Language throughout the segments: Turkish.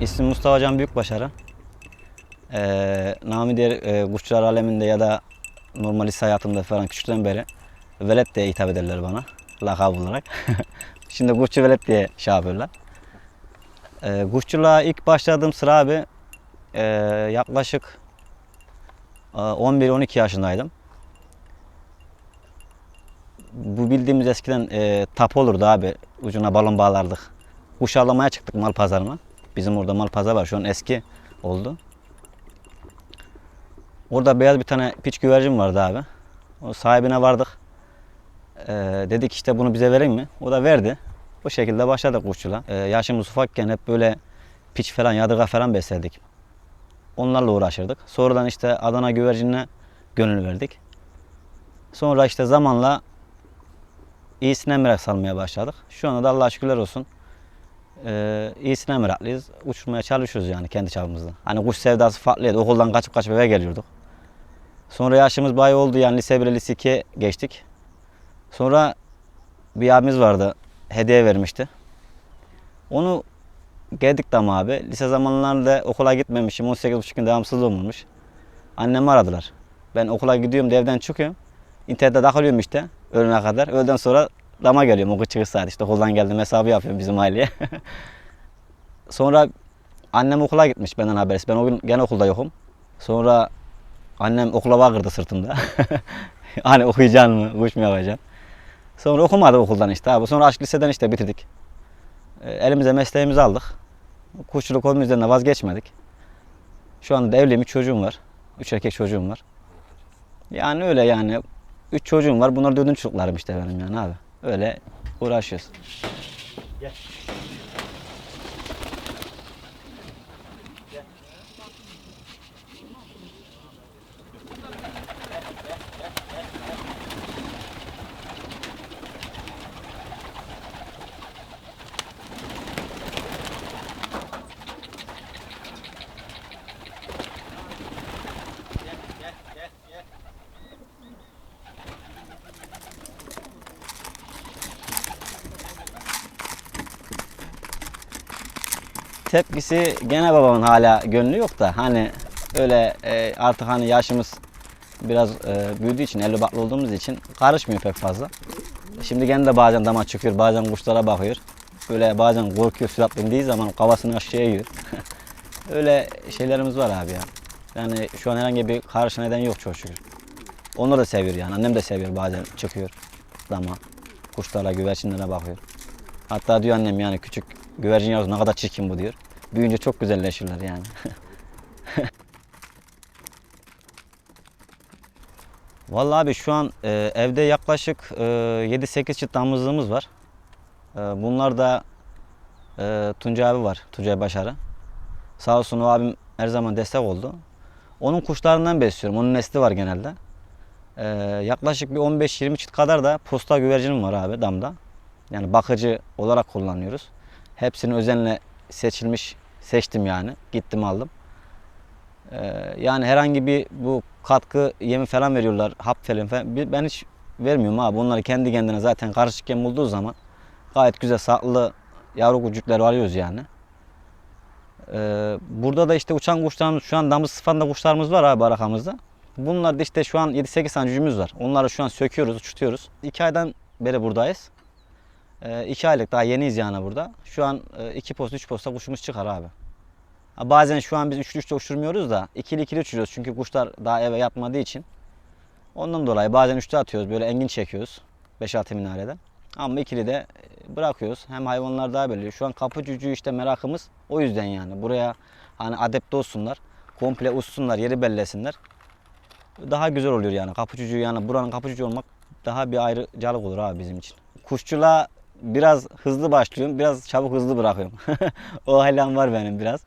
İsmim Mustafa Can Büyükbaşarı. Ee, nami diğer e, kuşçular aleminde ya da normal iş hayatımda falan küçükten beri velet diye hitap ederler bana. Lakab olarak. Şimdi kuşçu velet diye şey yapıyorlar. Ee, kuşçuluğa ilk başladığım sıra abi e, yaklaşık e, 11-12 yaşındaydım. Bu bildiğimiz eskiden e, tap olurdu abi. Ucuna balon bağlardık. Kuş avlamaya çıktık mal pazarına. Bizim orada mal pazarı var. Şu an eski oldu. Orada beyaz bir tane piç güvercin vardı abi. O sahibine vardık. Ee, dedik işte bunu bize vereyim mi? O da verdi. Bu şekilde başladık kuşçuluğa. Ee, yaşımız ufakken hep böyle piç falan, yadırga falan besledik. Onlarla uğraşırdık. Sonradan işte Adana güvercinine gönül verdik. Sonra işte zamanla iyisine merak salmaya başladık. Şu anda da Allah'a şükürler olsun. Ee, iyisine meraklıyız. Uçurmaya çalışıyoruz yani kendi çapımızda. Hani kuş sevdası farklıydı. Okuldan kaçıp kaçıp eve geliyorduk. Sonra yaşımız bayağı oldu yani lise 1'e lise 2'ye geçtik. Sonra bir abimiz vardı. Hediye vermişti. Onu geldik tam abi. Lise zamanlarında okula gitmemişim. 18,5 gün devamsız olmuş. Annemi aradılar. Ben okula gidiyorum evden çıkıyorum. İnternette takılıyorum işte öğlene kadar. Öğleden sonra dama geliyorum okul çıkış saat işte okuldan geldim hesabı yapıyorum bizim aileye. sonra annem okula gitmiş benden habersiz. Ben o gün gene okulda yokum. Sonra annem okula bakırdı sırtımda. hani okuyacaksın mı, kuş mu yapacaksın? Sonra okumadı okuldan işte abi. Sonra aşk liseden işte bitirdik. E, Elimize mesleğimizi aldık. Kuşçuluk hobim üzerine vazgeçmedik. Şu anda da evliyim, üç çocuğum var. Üç erkek çocuğum var. Yani öyle yani. Üç çocuğum var. Bunlar dördüncü çocuklarım işte benim yani abi. Öyle uğraşıyoruz. Tepkisi gene babamın hala gönlü yok da hani öyle e, artık hani yaşımız biraz e, büyüdüğü için evli baklı olduğumuz için karışmıyor pek fazla. Şimdi gene de bazen dama çıkıyor, bazen kuşlara bakıyor. Böyle bazen korkuyor surat bindiği zaman kafasını aşağıya yiyor. öyle şeylerimiz var abi ya. Yani şu an herhangi bir karşı neden yok çok şükür. Onlar da seviyor yani. Annem de seviyor bazen çıkıyor dama. Kuşlara, güvercinlere bakıyor. Hatta diyor annem yani küçük güvercin yavrusu ne kadar çirkin bu diyor. Büyüyünce çok güzelleşirler yani. Vallahi abi şu an e, evde yaklaşık e, 7-8 çift damızlığımız var. E, bunlar da e, Tuncay abi var, Tuncay Başarı. Sağ olsun o abim her zaman destek oldu. Onun kuşlarından besliyorum. Onun nesli var genelde. E, yaklaşık bir 15-20 çift kadar da posta güvercinim var abi damda. Yani bakıcı olarak kullanıyoruz. Hepsini özenle seçilmiş, seçtim yani. Gittim aldım. Ee, yani herhangi bir bu katkı yemi falan veriyorlar, hap falan falan. Ben hiç vermiyorum abi. Onları kendi kendine zaten karışıkken bulduğu zaman gayet güzel sağlıklı yavru kucukları alıyoruz yani. Ee, burada da işte uçan kuşlarımız şu an damız sıfanda kuşlarımız var abi arakamızda. Bunlar da işte şu an 7-8 tane cücümüz var. Onları şu an söküyoruz, uçutuyoruz. 2 aydan beri buradayız. 2 aylık daha yeniyiz yani burada. Şu an 2 posta 3 posta kuşumuz çıkar abi. Bazen şu an biz üçlü üçlü uçurmuyoruz da ikili ikili uçuruyoruz. Çünkü kuşlar daha eve yatmadığı için. Ondan dolayı bazen üçlü atıyoruz. Böyle engin çekiyoruz. 5-6 minareden. Ama ikili de e, bırakıyoruz. Hem hayvanlar daha belli. Şu an kapı cücüğü işte merakımız o yüzden yani. Buraya hani adapte olsunlar. Komple uçsunlar, yeri bellesinler. Daha güzel oluyor yani. Kapı cücüğü yani buranın kapı cücüğü olmak daha bir ayrıcalık olur abi bizim için. Kuşçuluğa biraz hızlı başlıyorum. Biraz çabuk hızlı bırakıyorum. o halam var benim biraz.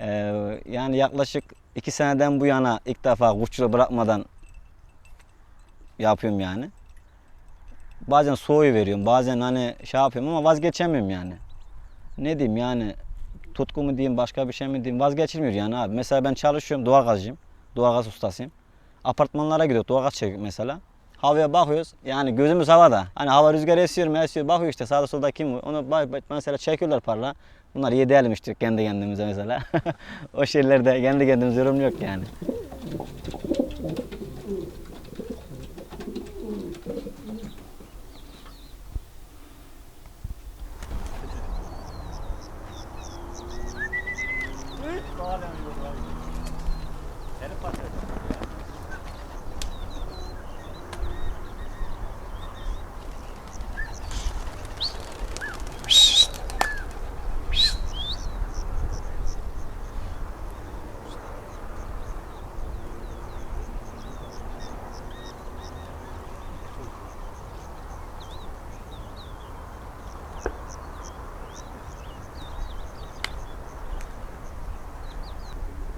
Ee, yani yaklaşık iki seneden bu yana ilk defa kuşçuluğu bırakmadan yapıyorum yani. Bazen soğuyu veriyorum, bazen hani şey yapıyorum ama vazgeçemiyorum yani. Ne diyeyim yani tutku mu diyeyim başka bir şey mi diyeyim vazgeçilmiyor yani abi. Mesela ben çalışıyorum doğalgazcıyım, doğalgaz ustasıyım. Apartmanlara gidiyoruz doğalgaz çekiyoruz mesela. Havaya bakıyoruz yani gözümüz havada. Hani hava rüzgar esiyor mu esiyor bakıyor işte sağda solda kim var. Onu bak- bak- mesela çekiyorlar parla. Bunlar yedelim işte kendi kendimize mesela. o şeylerde kendi kendimize yorum yok yani.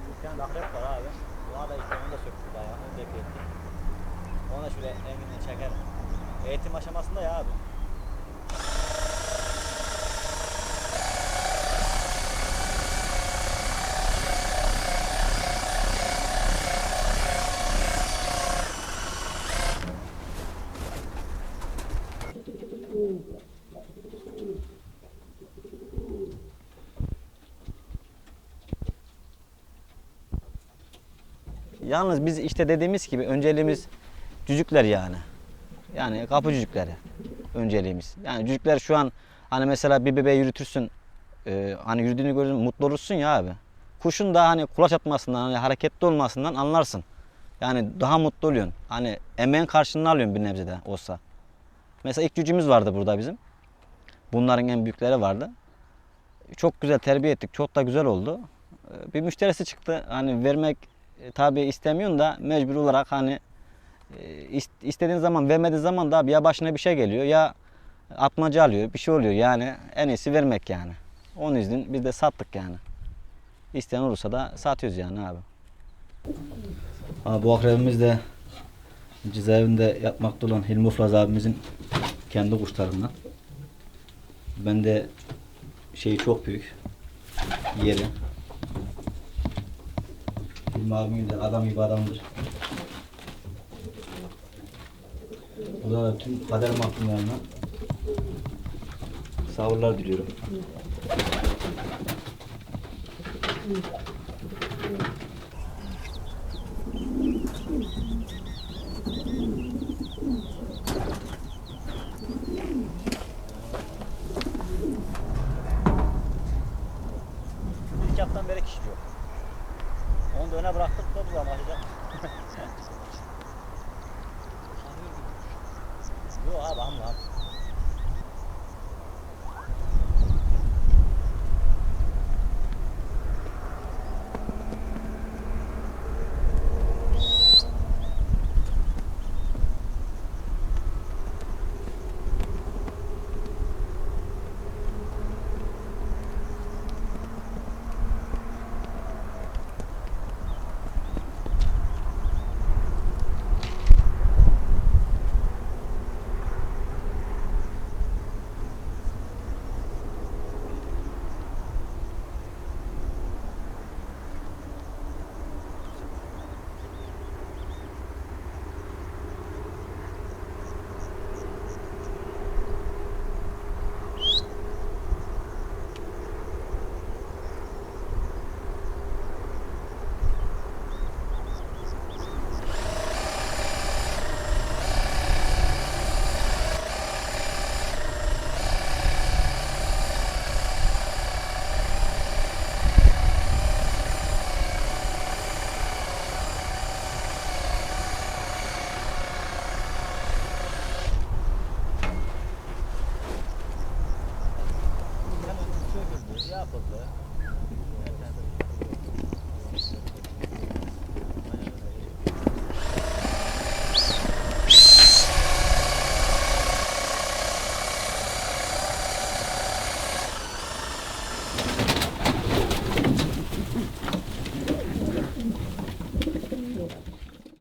Bir tane de akrep var abi. Ona da işte onu da söktük daha. Onu da ettik. Şöyle enginden çeker. Eğitim aşamasında ya abi. Yalnız biz işte dediğimiz gibi önceliğimiz cücükler yani. Yani kapı cücükleri önceliğimiz. Yani cücükler şu an hani mesela bir bebeği yürütürsün e, hani yürüdüğünü görürsün mutlu olursun ya abi. Kuşun da hani kulaç atmasından hani hareketli olmasından anlarsın. Yani daha mutlu oluyorsun. Hani emeğin karşılığını alıyorsun bir nebze de olsa. Mesela ilk cücüğümüz vardı burada bizim. Bunların en büyükleri vardı. Çok güzel terbiye ettik. Çok da güzel oldu. Ee, Bir müşterisi çıktı. Hani vermek e, tabi istemiyorsun da mecbur olarak hani e, istediğin zaman vermediğin zaman da ya başına bir şey geliyor ya atmaca alıyor bir şey oluyor yani en iyisi vermek yani. Onun yüzden biz de sattık yani. İsteyen olursa da satıyoruz yani abi. Abi bu akrebimiz de cezaevinde yatmakta olan Hilmi Uflaz abimizin kendi kuşlarından. Ben de şeyi çok büyük yeri. Hilmi abim de adam gibi adamdır. Burada da tüm kader mahkumlarına sabırlar diliyorum. İlk haftadan beri kişi yok. Onu da öne bıraktık da bu zaman işte. Yok abi amma abi.